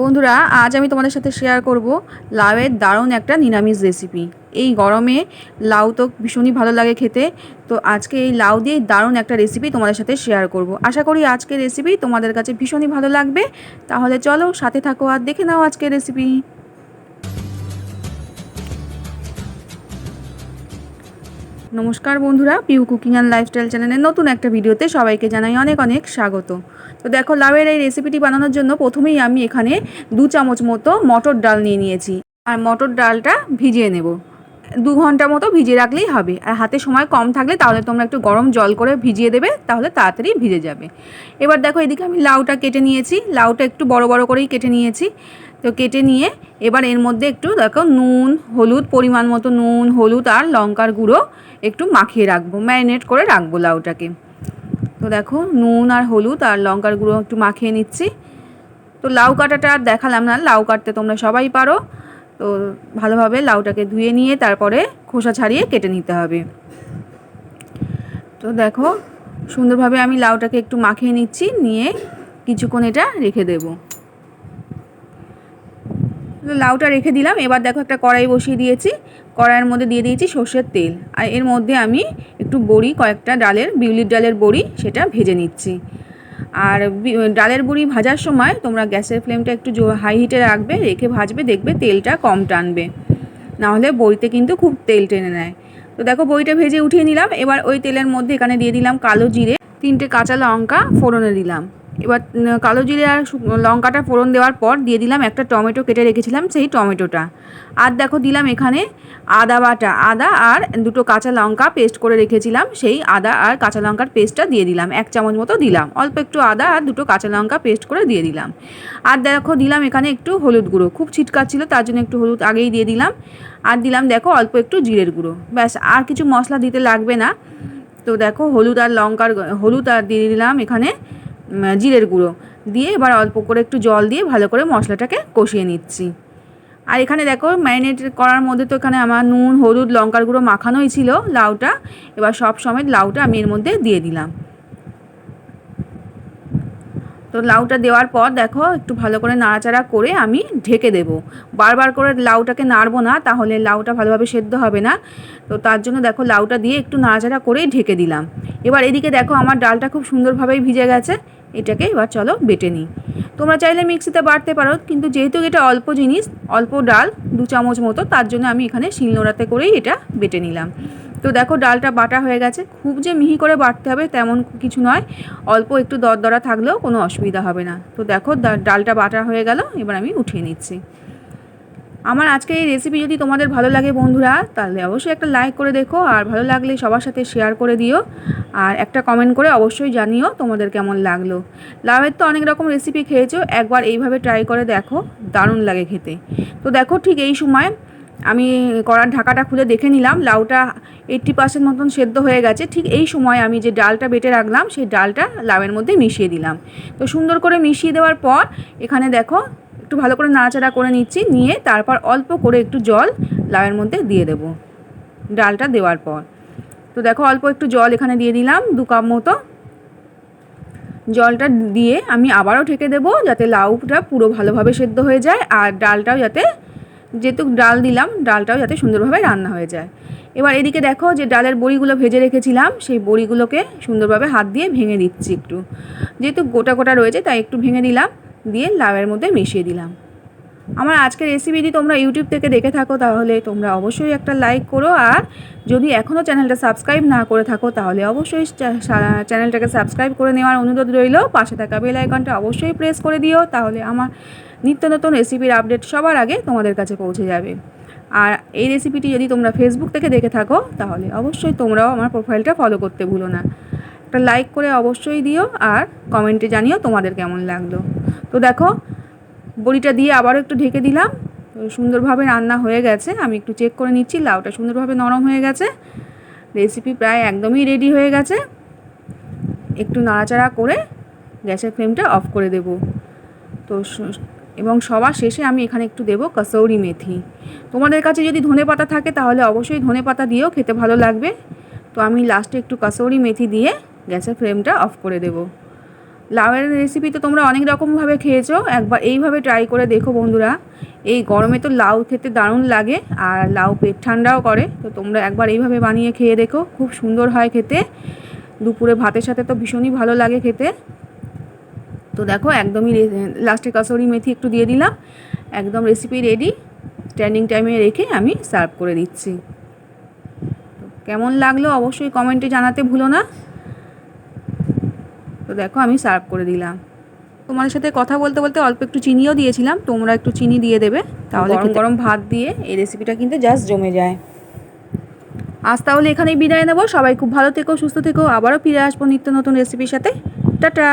বন্ধুরা, আজ আমি তোমাদের সাথে শেয়ার করব লাউয়ের দারুণ একটা নিরামিষ রেসিপি এই গরমে লাউ তো ভীষণই ভালো লাগে খেতে। তো আজকে এই লাউ দিয়ে দারুণ একটা রেসিপি তোমাদের সাথে শেয়ার করব। আশা করি আজকের রেসিপি তোমাদের কাছে ভীষণই ভালো লাগবে। তাহলে চলো সাথে থাকো আর দেখে নাও আজকের রেসিপি নমস্কার বন্ধুরা পিউ কুকিং অ্যান্ড লাইফস্টাইল চ্যানেলের নতুন একটা ভিডিওতে সবাইকে জানাই অনেক অনেক স্বাগত। তো দেখো লাউয়ের এই রেসিপিটি বানানোর জন্য প্রথমেই আমি এখানে দু চামচ মতো মটর ডাল নিয়ে নিয়েছি। আর মটর ডালটা ভিজিয়ে নেব। দু ঘণ্টা মতো ভিজিয়ে রাখলেই হবে। আর হাতে সময় কম থাকলে তাহলে তোমরা একটু গরম জল করে ভিজিয়ে দেবে, তাহলে তাড়াতাড়ি ভিজে যাবে। এবার দেখো এদিকে আমি লাউটা কেটে নিয়েছি। লাউটা একটু বড় বড় করেই কেটে নিয়েছি। তো কেটে নিয়ে এবার এর মধ্যে একটু দেখো নুন, হলুদ পরিমাণ মতো নুন, হলুদ আর লঙ্কার গুঁড়ো একটু মাখিয়ে রাখব, ম্যারিনেট করে রাখব লাউটাকে। তো দেখো, নুন আর হলুদ আর লঙ্কার গুঁড়ো একটু মাখিয়ে নিচ্ছি। তো লাউ কাটাটা আর দেখালাম না, লাউ কাটতে তোমরা সবাই পারো। তো ভালোভাবে লাউটাকে ধুয়ে নিয়ে তারপরে খোসা ছাড়িয়ে কেটে নিতে হবে। তো দেখো, সুন্দরভাবে আমি লাউটাকে একটু মাখিয়ে নিচ্ছি, নিয়ে কিছুক্ষণ এটা রেখে দেবো। লাউটা রেখে দিলাম। এবার দেখো একটা কড়াই বসিয়ে দিয়েছি। কড়াইয়ের মধ্যে দিয়ে দিয়েছি সর্ষের তেল। আর এর মধ্যে আমি একটু বড়ি, কয়েকটা ডালের, বিউলির ডালের বড়ি সেটা ভেজে নিচ্ছি। আর ডালের বড়ি ভাজার সময় তোমরা গ্যাসের ফ্লেমটা একটু হাই হিটে রাখবে, রেখে ভাজবে, দেখবে তেলটা কম টানবে। নাহলে বড়িতে কিন্তু খুব তেল টেনে নেয়। তো দেখো বড়িটা ভেজে উঠিয়ে নিলাম। এবার ওই তেলের মধ্যে এখানে দিয়ে দিলাম কালো জিরে, তিনটে কাঁচা লঙ্কা, ফোড়নে দিলাম। এবার কালো জিরে আর লঙ্কাটা ফোড়ন দেওয়ার পর দিয়ে দিলাম একটা টমেটো কেটে রেখেছিলাম সেই টমেটোটা। আর দেখো দিলাম এখানে আদা বাটা, আদা আর দুটো কাঁচা লঙ্কা পেস্ট করে রেখেছিলাম, সেই আদা আর কাঁচা লঙ্কার পেস্টটা দিয়ে দিলাম, এক চামচ মতো দিলাম। অল্প একটু আদা আর দুটো কাঁচা লঙ্কা পেস্ট করে দিয়ে দিলাম। আর দেখো দিলাম এখানে একটু হলুদ গুঁড়ো, খুব ছিল তার জন্য একটু হলুদ আগেই দিয়ে দিলাম। আর দিলাম দেখো অল্প একটু জিরের গুঁড়ো, ব্যাস, আর কিছু মশলা দিতে লাগবে না। তো দেখো হলুদ আর লঙ্কার হলুদ আর দিয়ে দিলাম এখানে। জিরের গুঁড়ো দিয়ে এবার অল্প করে একটু জল দিয়ে ভালো করে মশলাটাকে কষিয়ে নিচ্ছি। আর এখানে দেখো ম্যারিনেট করার মধ্যে তো এখানে আমার নুন, হলুদ, লঙ্কার গুঁড়ো মাখানোই ছিল, লাউটা। এবার সব সময় লাউটা আমি এর মধ্যে দিয়ে দিলাম। তো লাউটা দেওয়ার পর দেখো, একটু ভালো করে নাড়াচাড়া করে আমি ঢেকে দেব। বারবার করে লাউটাকে নাড়বো না, তাহলে লাউটা ভালোভাবে সেদ্ধ হবে না। তো তার জন্য দেখো, লাউটা দিয়ে একটু নাড়াচাড়া করেই ঢেকে দিলাম। এবার এদিকে দেখো, আমার ডালটা খুব সুন্দরভাবেই ভিজে গেছে। এটাকে এবার চলো বেটে নিই। তোমরা চাইলে মিক্সিতে বাড়তে পারো, কিন্তু যেহেতু এটা অল্প জিনিস, অল্প ডাল, দু চামচ মতো, তার জন্য আমি এখানে শিলনোড়াতে করেই এটা বেটে নিলাম। তো দেখো ডালটা বাটা হয়ে গেছে। খুব যে মিহি করে বাটতে হবে তেমন কিছু নয়। অল্প একটু দরদরা থাকলেও কোনো অসুবিধা হবে না। তো দেখো ডালটা বাটা হয়ে গেল, এবার আমি উঠিয়ে নিচ্ছি। আমার আজকে এই রেসিপি যদি তোমাদের ভালো লাগে বন্ধুরা, তাহলে অবশ্যই একটা লাইক করে দেখো। আর ভালো লাগলে সবার সাথে শেয়ার করে দিও। আর একটা কমেন্ট করে অবশ্যই জানিও তোমাদের কেমন লাগল। লাভের তো অনেক রকম রেসিপি খেয়েছো, একবার এইভাবে ট্রাই করে দেখো, দারুণ লাগে খেতে। তো দেখো ঠিক এই সময় আমি কড়ার ঢাকাটা খুলে দেখে নিলাম, লাউটা এইট্টি পার্সেন্ট মতন সেদ্ধ হয়ে গেছে। ঠিক এই সময় আমি যে ডালটা বেটে রাখলাম, সেই ডালটা লাউয়ের মধ্যে মিশিয়ে দিলাম। তো সুন্দর করে মিশিয়ে দেওয়ার পর, এখানে দেখো, একটু ভালো করে নাড়াচাড়া করে নিচ্ছি, নিয়ে তারপর অল্প করে একটু জল লাউয়ের মধ্যে দিয়ে দেব ডালটা দেওয়ার পর। তো দেখো, অল্প একটু জল এখানে দিয়ে দিলাম, দু কাপ মতো। জলটা দিয়ে আমি আবারও ঢেকে দেবো, যাতে লাউটা পুরো ভালোভাবে সেদ্ধ হয়ে যায়, আর ডালটাও যাতে যেহেতু ডাল দিলাম, ডালটাও যাতে সুন্দরভাবে রান্না হয়ে যায়। এবার এদিকে দেখো যে ডালের বড়িগুলো ভেজে রেখেছিলাম, সেই বড়িগুলোকে সুন্দরভাবে হাত দিয়ে ভেঙে দিচ্ছি একটু। যেহেতু গোটা গোটা রয়েছে, তাই একটু ভেঙে দিলাম, দিয়ে লাউয়ের মধ্যে মিশিয়ে দিলাম। আমার আজকের রেসিপি যদি তোমরা ইউটিউব থেকে দেখে থাকো, তাহলে তোমরা অবশ্যই একটা লাইক করো। আর যদি এখনও চ্যানেলটা সাবস্ক্রাইব না করে থাকো, তাহলে অবশ্যই চ্যানেলটাকে সাবস্ক্রাইব করে নেওয়ার অনুরোধ রইল। পাশে থাকা বেল আইকনটা অবশ্যই প্রেস করে দিও, তাহলে আমার নিত্য নতুন রেসিপির আপডেট সবার আগে তোমাদের কাছে পৌঁছে যাবে। আর এই রেসিপিটি যদি তোমরা ফেসবুক থেকে দেখে থাকো, তাহলে অবশ্যই তোমরাও আমার প্রোফাইলটা ফলো করতে ভুলো না। একটা লাইক করে অবশ্যই দিও, আর কমেন্টে জানিও তোমাদের কেমন লাগল। তো দেখো বড়িটা দিয়ে আবারও একটু ঢেকে দিলাম। সুন্দরভাবে রান্না হয়ে গেছে। আমি একটু চেক করে নিচ্ছি, লাউটা সুন্দরভাবে নরম হয়ে গেছে। রেসিপি প্রায় একদমই রেডি হয়ে গেছে। একটু নাড়াচাড়া করে গ্যাসের ফ্লেমটা অফ করে দেব। তো এবং সবার শেষে আমি এখানে একটু দেবো কসৌরি মেথি। তোমাদের কাছে যদি ধনে পাতা থাকে তাহলে অবশ্যই ধনে পাতা দিয়েও খেতে ভালো লাগবে। তো আমি লাস্টে একটু কসৌরি মেথি দিয়ে গ্যাসের ফ্লেমটা অফ করে দেব। লাউয়ের রেসিপি তো তোমরা অনেক রকমভাবে খেয়েছো। একবার এইভাবে ট্রাই করে দেখো বন্ধুরা। এই গরমে তো লাউ খেতে দারুণ লাগে, আর লাউ পেট ঠান্ডাও করে। তো তোমরা একবার এইভাবে বানিয়ে খেয়ে দেখো, খুব সুন্দর হয় খেতে। দুপুরে ভাতের সাথে তো ভীষণই ভালো লাগে খেতে। তো দেখো, একদমই লাস্টে কাসরি মেথি একটু দিয়ে দিলাম। একদম রেসিপি রেডি স্ট্যান্ডিং টাইমে রেখে আমি সার্ভ করে দিচ্ছি। কেমন লাগল অবশ্যই কমেন্টে জানাতে ভুলো না। তো দেখো আমি সার্ভ করে দিলাম। তোমাদের সাথে কথা বলতে বলতে অল্প একটু চিনিও দিয়েছিলাম তোমরা একটু চিনি দিয়ে দেবে। তাহলে গরম গরম ভাত দিয়ে এই রেসিপিটা কিন্তু জাস্ট জমে যায়। আজ তাহলে এখানেই বিদায় নেব। সবাই খুব ভালো থেকো সুস্থ থেকো। আবারও ফিরে আসব নিত্য নতুন রেসিপির সাথে। টাটা!